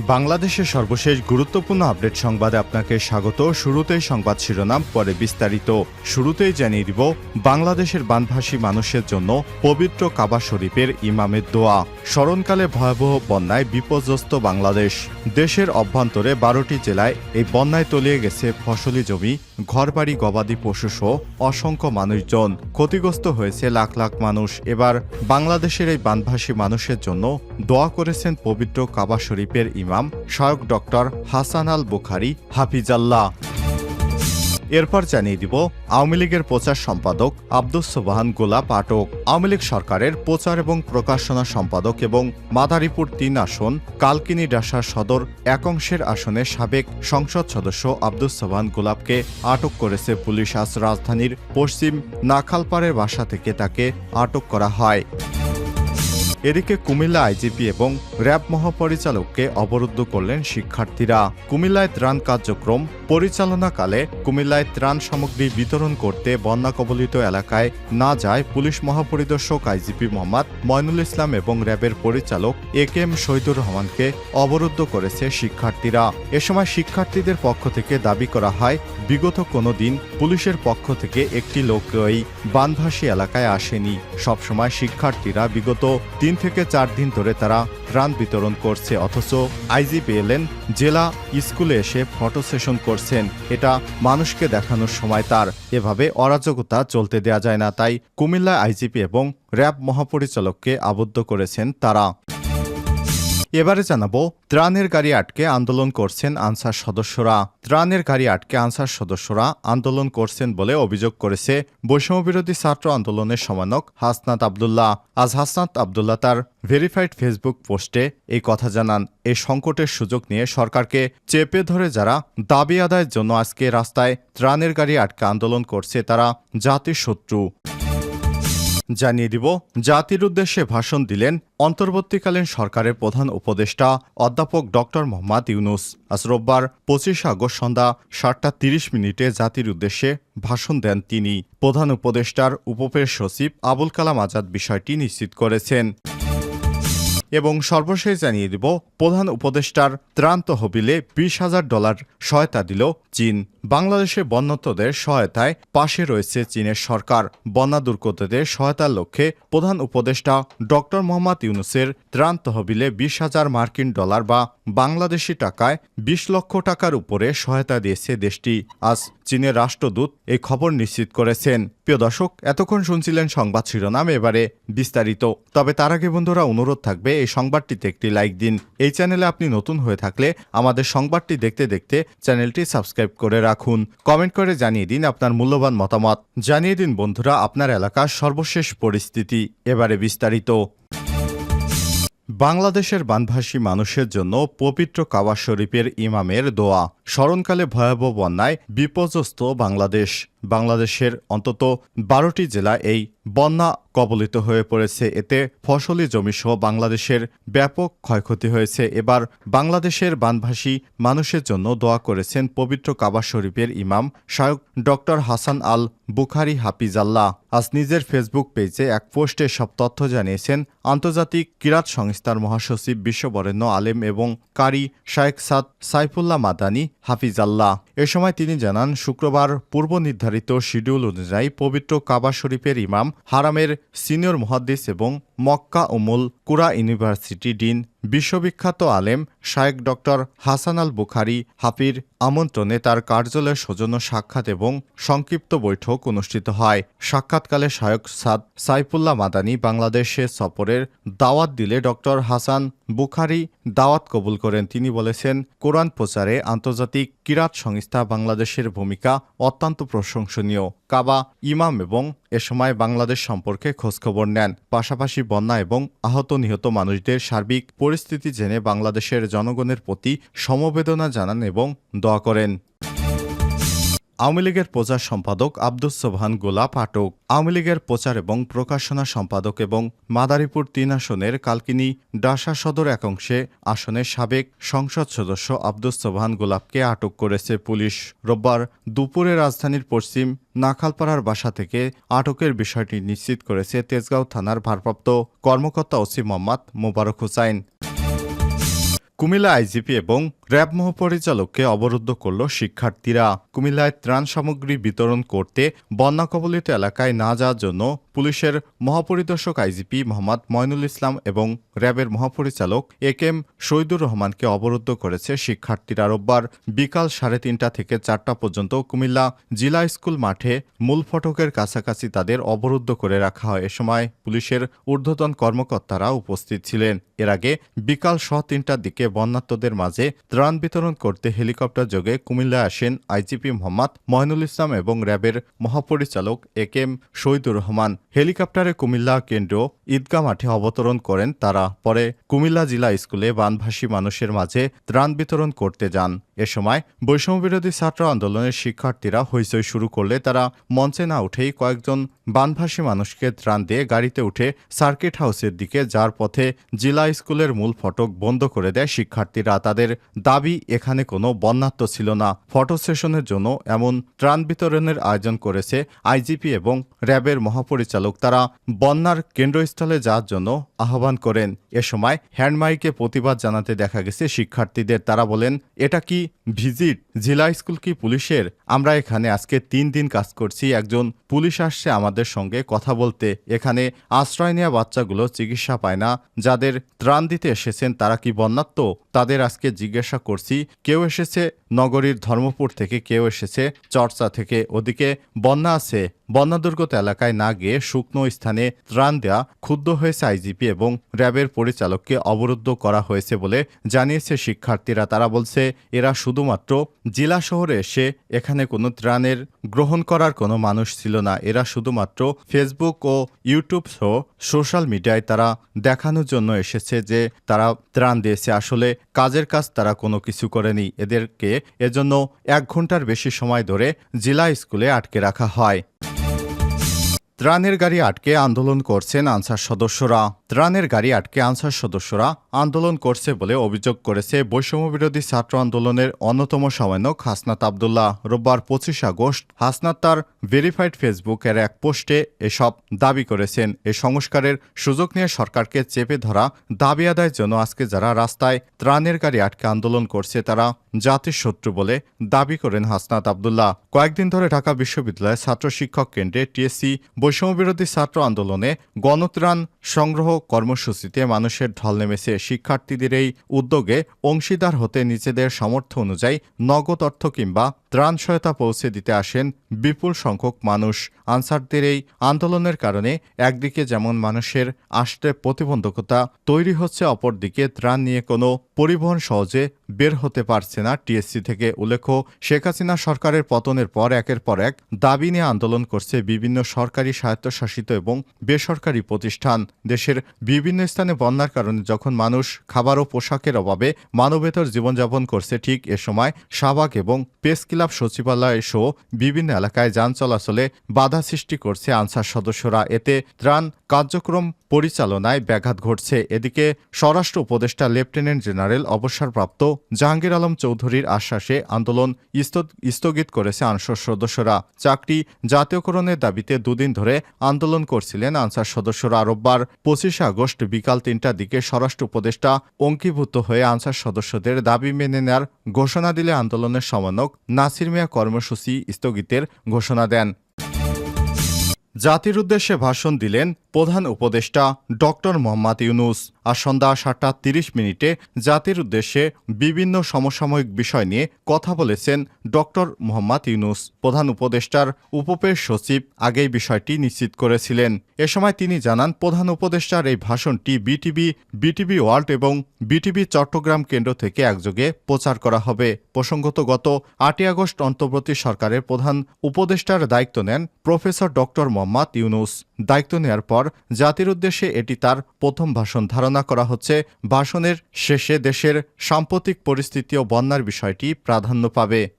বাংলাদেশের সর্বশেষ গুরুত্বপূর্ণ আপডেট সংবাদে আপনাকে স্বাগত। শুরুতেই সংবাদ শিরোনাম, পরে বিস্তারিত। শুরুতেই জানিয়ে দিব, বাংলাদেশের বানভাসী মানুষের জন্য পবিত্র কাবা শরীফের ইমামের দোয়া। স্মরণকালে ভয়াবহ বন্যায় বিপর্যস্ত বাংলাদেশ। দেশের অভ্যন্তরে বারোটি জেলায় এই বন্যায় তলিয়ে গেছে ফসলি জমি, ঘরবাড়ি, গবাদি পশুসহ অসংখ্য মানুষজন। ক্ষতিগ্রস্ত হয়েছে লাখ লাখ মানুষ। এবার বাংলাদেশের এই বানভাসী মানুষের জন্য দোয়া করেছেন পবিত্র কাবা শরীফের ইমাম শায়ক ডক্টর হাসান আল বুখারি হাফিজাল্লাহ। এরপর জানিয়ে দিব আওয়ামী লীগের প্রচার সম্পাদক আব্দুস সোবাহান গোলাপ আটক আওয়ামী লীগ সরকারের প্রচার এবং প্রকাশনা সম্পাদক এবং মাদারীপুর তিন আসন, কালকিনি ডাসার সদর একাংশের আসনে সাবেক সংসদ সদস্য আব্দুস সোবাহান গোলাপকে আটক করেছে পুলিশ। আজ রাজধানীর পশ্চিম নাখালপাড়ের বাসা থেকে তাকে আটক করা হয়। এদিকে কুমিল্লা আইজিপি এবং র্যাব মহাপরিচালককে অবরুদ্ধ করলেন শিক্ষার্থীরা। কুমিল্লায় ত্রাণ কার্যক্রম পরিচালনাকালে কুমিল্লায় ত্রাণ সামগ্রী বিতরণ করতে বন্যা কবলিত এলাকায় না যায় পুলিশ মহাপরিদর্শক আইজিপি মোহাম্মদ ময়নুল ইসলাম এবং র্যাবের পরিচালক এ কে এম শহীদুর রহমানকে অবরুদ্ধ করেছে শিক্ষার্থীরা। এ সময় শিক্ষার্থীদের পক্ষ থেকে দাবি করা হয়, বিগত কোনো দিন পুলিশের পক্ষ থেকে একটি লোক এই বানভাসী এলাকায় আসেনি। সবসময় শিক্ষার্থীরা বিগত তিন থেকে চার দিন ধরে তারা ত্রাণ বিতরণ করছে, অথচ আইজিপি এলেন, জেলা স্কুলে এসে ফটো সেশন করছেন। এটা মানুষকে দেখানোর সময় তার। এভাবে অরাজকতা চলতে দেয়া যায় না, তাই কুমিল্লা আইজিপি এবং র্যাব মহাপরিচালককে আবদ্ধ করেছেন তারা। এবারে জানাব, ত্রাণের গাড়ি আটকে আন্দোলন করছেন আনসার সদস্যরা। ত্রাণের গাড়ি আটকে আনসার সদস্যরা আন্দোলন করছেন বলে অভিযোগ করেছে বৈষম্যবিরোধী ছাত্র আন্দোলনের সমানক হাসনাত আবদুল্লাহ। আজ হাসনাত আবদুল্লাহ তার ভেরিফাইড ফেসবুক পোস্টে এই কথা জানান। এই সংকটের সুযোগ নিয়ে সরকারকে চেপে ধরে যারা দাবি আদায়ের জন্য আজকে রাস্তায় ত্রাণের গাড়ি আটকে আন্দোলন করছে তারা জাতির শত্রু জানিয়ে দিব, জাতির উদ্দেশ্যে ভাষণ দিলেন অন্তর্বর্তীকালীন সরকারের প্রধান উপদেষ্টা অধ্যাপক ডক্টর মোহাম্মদ ইউনুস। আজ রোববার পঁচিশ আগস্ট সন্ধ্যা সাতটা তিরিশ মিনিটে জাতির উদ্দেশ্যে ভাষণ দেন তিনি। প্রধান উপদেষ্টার উপপের সচিব আবুল কালাম আজাদ বিষয়টি নিশ্চিত করেছেন। এবং সর্বশেষ জানিয়ে দিব, প্রধান উপদেষ্টার ত্রাণ তহবিলে বিশ হাজার ডলার সহায়তা দিল চীন। বাংলাদেশে বন্যতদের সহায়তায় পাশে রয়েছে চীনের সরকার। বন্যা দুর্গতদের সহায়তার লক্ষ্যে প্রধান উপদেষ্টা ডক্টর মোহাম্মদ ইউনুসের ত্রাণ তহবিলে বিশ হাজার মার্কিন ডলার বা বাংলাদেশি টাকায় বিশ লক্ষ টাকার উপরে সহায়তা দিয়েছে দেশটি। আজ চীনের রাষ্ট্রদূত এই খবর নিশ্চিত করেছেন। প্রিয় দর্শক, এতক্ষণ শুনছিলেন সংবাদ শিরোনাম, এবারে বিস্তারিত। তবে তার আগে বন্ধুরা, অনুরোধ থাকবে, এই সংবাদটিতে একটি লাইক দিন। এই চ্যানেলে আপনি নতুন হয়ে থাকলে আমাদের সংবাদটি দেখতে দেখতে চ্যানেলটি সাবস্ক্রাইব করে রাখুন। কমেন্ট করে জানিয়ে দিন আপনার মূল্যবান মতামত। জানিয়ে দিন, বন্ধুরা, আপনার এলাকার সর্বশেষ পরিস্থিতি। এবারে বিস্তারিত। বাংলাদেশের বানভাসী মানুষের জন্য পবিত্র কাবা শরীফের ইমামের দোয়া। স্মরণকালে ভয়াবহ বন্যায় বিপর্যস্ত বাংলাদেশ। বাংলাদেশের অন্তত বারোটি জেলা এই বন্যা কবলিত হয়ে পড়েছে। এতে ফসলি জমিসহ বাংলাদেশের ব্যাপক ক্ষয়ক্ষতি হয়েছে। এবার বাংলাদেশের বানভাসী মানুষের জন্য দোয়া করেছেন পবিত্র কাবা শরীফের ইমাম শায়ক ডক্টর হাসান আল বুখারি হাফিজাল্লাহ। আজ নিজের ফেসবুক পেজে এক পোস্টে সব তথ্য জানিয়েছেন, আন্তর্জাতিক কিরাত সংস্থার মহাসচিব বিশ্ববরেণ্য আলেম এবং কারি শায়েক সাদ সাইফুল্লাহ মাদানি হাফিজাল্লাহ। এ সময় তিনি জানান, শুক্রবার পূর্ব নির্ধারিত শিডিউল অনুযায়ী পবিত্র কাবা শরীফের ইমাম, হারামের সিনিয়র মহাদ্দিস এবং Makkah Ummul Qura university dean বিশ্ববিখ্যাত আলেম শায়েক ডক্টর হাসান আল বুখারি হাফির আমন্ত্রণে তার কার্যালয়ের সৌজন্য সাক্ষাৎ এবং সংক্ষিপ্ত বৈঠক অনুষ্ঠিত হয়। সাক্ষাৎকালে শায়ক সাদ সাইফুল্লাহ মাদানি বাংলাদেশে সফরের দাওয়াত দিলে ডক্টর হাসান বুখারি দাওয়াত কবুল করেন। তিনি বলেছেন, কোরআন প্রচারে আন্তর্জাতিক কিরাত সংস্থা বাংলাদেশের ভূমিকা অত্যন্ত প্রশংসনীয়। কাবা, ইমাম এবং এ সময় বাংলাদেশ সম্পর্কে খোঁজখবর নেন। পাশাপাশি বন্যা এবং আহত নিহত মানুষদের সার্বিক পরিস্থিতি জেনে বাংলাদেশের জনগণের প্রতি সমবেদনা জানান এবং দোয়া করেন। আওয়ামী লীগের প্রচার সম্পাদক আব্দুস সোবহান গোলাপ আটক আওয়ামী লীগের প্রচার এবং প্রকাশনা সম্পাদক এবং মাদারীপুর তিন আসনের কালকিনি ডাসা সদর একাংশে আসনের সাবেক সংসদ সদস্য আব্দুস সোবহান গোলাপকে আটক করেছে পুলিশ। রোববার দুপুরে রাজধানীর পশ্চিম নাখালপাড়ার বাসা থেকে আটকের বিষয়টি নিশ্চিত করেছে তেজগাঁও থানার ভারপ্রাপ্ত কর্মকর্তা ওসি মোহাম্মদ মোবারক হুসাইন। কুমিল্লা আইজিপি এবং র্যাব মহাপরিচালককে অবরুদ্ধ করল শিক্ষার্থীরা। কুমিল্লায় ত্রাণ সামগ্রী বিতরণ করতে বন্যা কবলিত এলাকায় না যাওয়ার জন্য পুলিশের মহাপরিদর্শক আইজিপি মোহাম্মদ ময়নুল ইসলাম এবং র্যাবের মহাপরিচালক এ এম শহীদুর রহমানকে অবরুদ্ধ করেছে শিক্ষার্থীরা। রোববার বিকাল সাড়ে তিনটা থেকে চারটা পর্যন্ত কুমিল্লা জিলা স্কুল মাঠে মূল ফটকের কাছাকাছি তাদের অবরুদ্ধ করে রাখা হয়। এ সময় পুলিশের ঊর্ধ্বতন কর্মকর্তারা উপস্থিত ছিলেন। এর আগে বিকাল স তিনটার দিকে বন্যাত্মদের মাঝে ত্রাণ বিতরণ করতে হেলিকপ্টার যোগে কুমিল্লা আসেন আইজিপি মোহাম্মদ মহিনুল ইসলাম এবং র্যাবের মহাপরিচালক A K M Shahidur Rahman. হেলিকপ্টারে কুমিল্লা কেন্দ্র ঈদগাহ মাঠে অবতরণ করেন তারা। পরে কুমিল্লা জেলা স্কুলে বানভাসী মানুষের মাঝে ত্রাণ বিতরণ করতে যান। এ সময় বৈষম্যবিরোধী ছাত্র আন্দোলনের শিক্ষার্থীরা হইচই শুরু করলে তারা মঞ্চে না উঠেই কয়েকজন বানভাসী মানুষকে ত্রাণ দিয়ে গাড়িতে উঠে সার্কিট হাউসের দিকে যার পথে জেলা স্কুলের মূল ফটক বন্ধ করে দেয় শিক্ষার্থীরা। তাদের দাবি, এখানে কোনো বন্যাত্ম ছিল না। ফটো সেশনের জন্য এমন ত্রাণ বিতরণের আয়োজন করেছে আইজিপি এবং র্যাবের মহাপরিচালক। তারা বন্যার কেন্দ্রস্থলে যাওয়ার জন্য আহ্বান করেন। এ সময় হ্যান্ডমাইকে প্রতিবাদ জানাতে দেখা গেছে শিক্ষার্থীদের। তারা বলেন, এটা কি ভিজিট, জেলা স্কুল কি পুলিশের? আমরা এখানে আজকে তিন দিন কাজ করছি, একজন পুলিশ আসছে আমাদের সঙ্গে কথা বলতে। এখানে আশ্রয় নেওয়া বাচ্চাগুলো চিকিৎসা পায় না, যাদের ত্রাণ দিতে এসেছেন তারা কি বন্যাত্ম তাদের আজকে জিজ্ঞাসা করছি, কেউ এসেছে? নগরীর ধর্মপুর থেকে কেউ এসেছে, চর্চা থেকে। ওদিকে বন্যা আছে। বন্যাদুর্গত এলাকায় না গিয়ে শুকনো স্থানে ত্রাণ দেয়া, ক্ষুব্ধ হয়েছে আইজিপি এবং র্যাবের পরিচালককে অবরুদ্ধ করা হয়েছে বলে জানিয়েছে শিক্ষার্থীরা। তারা বলছে, এরা শুধুমাত্র জেলা শহরে এসে এখানে কোনো ত্রাণের গ্রহণ করার কোনো মানুষ ছিল না। এরা শুধুমাত্র ফেসবুক ও ইউটিউব সহ সোশ্যাল মিডিয়ায় তারা দেখানোর জন্য এসেছে যে তারা ত্রাণ দিয়েছে। আসলে কাজের কাজ তারা কোনো কিছু করেনি। এদেরকে এজন্য এক ঘণ্টার বেশি সময় ধরে জেলা স্কুলে আটকে রাখা হয়। ত্রাণের গাড়ি আটকে আন্দোলন করছেন আনসার সদস্যরা। ত্রাণের গাড়ি আটকে আনসার সদস্যরা আন্দোলন করছে বলে অভিযোগ করেছে বৈষম্যবিরোধী ছাত্র আন্দোলনের অন্যতম সমন্বয়ক হাসনাত আবদুল্লাহ। রোববার পঁচিশ আগস্ট হাসনাত তার ভেরিফাইড ফেসবুকের এক পোস্টে এসব দাবি করেছেন। এ সংস্কারের সুযোগ নিয়ে সরকারকে চেপে ধরা দাবি আদায়ের জন্য আজকে যারা রাস্তায় ত্রাণের গাড়ি আটকে আন্দোলন করছে, তারা জাতির শত্রু বলে দাবি করেন হাসনাত আবদুল্লাহ। কয়েকদিন ধরে ঢাকা বিশ্ববিদ্যালয়ের ছাত্র শিক্ষক কেন্দ্রে টিএসসি বৈষম্যবিরোধী ছাত্র আন্দোলনে গণত্রাণ সংগ্রহ কর্মসূচিতে মানুষের ঢল নেমেছে। শিক্ষার্থীদের এই উদ্যোগে অংশীদার হতে নিজেদের সামর্থ্য অনুযায়ী নগদ অর্থ কিংবা ত্রাণ সহায়তা পৌঁছে দিতে আসেন বিপুল সংখ্যক মানুষ। আনসারদের এই আন্দোলনের কারণে একদিকে যেমন মানুষের আসতে প্রতিবন্ধকতা তৈরি হচ্ছে, অপরদিকে ত্রাণ নিয়ে কোনো পরিবহন সহজে বের হতে পারছে না। টিএসসি থেকে উল্লেখ্য, শেখ হাসিনা সরকারের পতনের পর একের পর এক দাবি নিয়ে আন্দোলন করছে বিভিন্ন সরকারি স্বায়ত্তশাসিত এবং বেসরকারি প্রতিষ্ঠান। দেশের বিভিন্ন স্থানে বন্যার কারণে যখন মানুষ খাবার ও পোশাকের অভাবে মানবেতর জীবনযাপন করছে, ঠিক এ সময় শাহবাগ এবং প্রেস ক্লাব সচিবালয় সহ বিভিন্ন এলাকায় যান চলাচলে বাধা সৃষ্টি করছে আনসার সদস্যরা। এতে ত্রাণ কার্যক্রম পরিচালনায় ব্যাঘাত ঘটছে। এদিকে স্বরাষ্ট্র উপদেষ্টা লেফটেন্যান্ট জেনারেল অবসরপ্রাপ্ত জাহাঙ্গীর আলম চৌধুরীর আশ্বাসে আন্দোলন স্থগিত করেছে আনসার সদস্যরা। চাকরি জাতীয়করণের দাবিতে দুদিন ধরে আন্দোলন করছিলেন আনসার সদস্যরা। রোববার পঁচিশে আগস্ট বিকাল তিনটার দিকে স্বরাষ্ট্র উপদেষ্টা অঙ্কীভূত হয়ে আনসার সদস্যদের দাবি মেনে নেয়ার ঘোষণা দিলে আন্দোলনের সমন্বয়ক নাসির মিয়া কর্মসূচি স্থগিতের ঘোষণা দেন। জাতির উদ্দেশ্যে ভাষণ দিলেন প্রধান উপদেষ্টা ডক্টর মোহাম্মদ ইউনুস আর সন্ধ্যা সাতটা তিরিশ মিনিটে জাতির উদ্দেশ্যে বিভিন্ন সমসাময়িক বিষয় নিয়ে কথা বলেছেন ডক্টর মোহাম্মদ ইউনুস। প্রধান উপদেষ্টার উপপেশ সচিব আগেই বিষয়টি নিশ্চিত করেছিলেন। এ সময় তিনি জানান, প্রধান উপদেষ্টার এই ভাষণটি বিটিভি বিটিভি ওয়ার্ল্ড এবং বিটিভি চট্টগ্রাম কেন্দ্র থেকে একযোগে প্রচার করা হবে। প্রসঙ্গত, গত আটই আগস্ট অন্তর্বর্তী সরকারের প্রধান উপদেষ্টার দায়িত্ব নেন প্রফেসর ডক্টর মোহাম্মদ ইউনুস। দায়িত্ব নেয়ার পর জাতির উদ্দেশ্যে এটি তার প্রথম ভাষণ ধারণা করা হচ্ছে। ভাষণের শেষে দেশের সাম্প্রতিক পরিস্থিতি ও বন্যার বিষয়টি প্রাধান্য পাবে।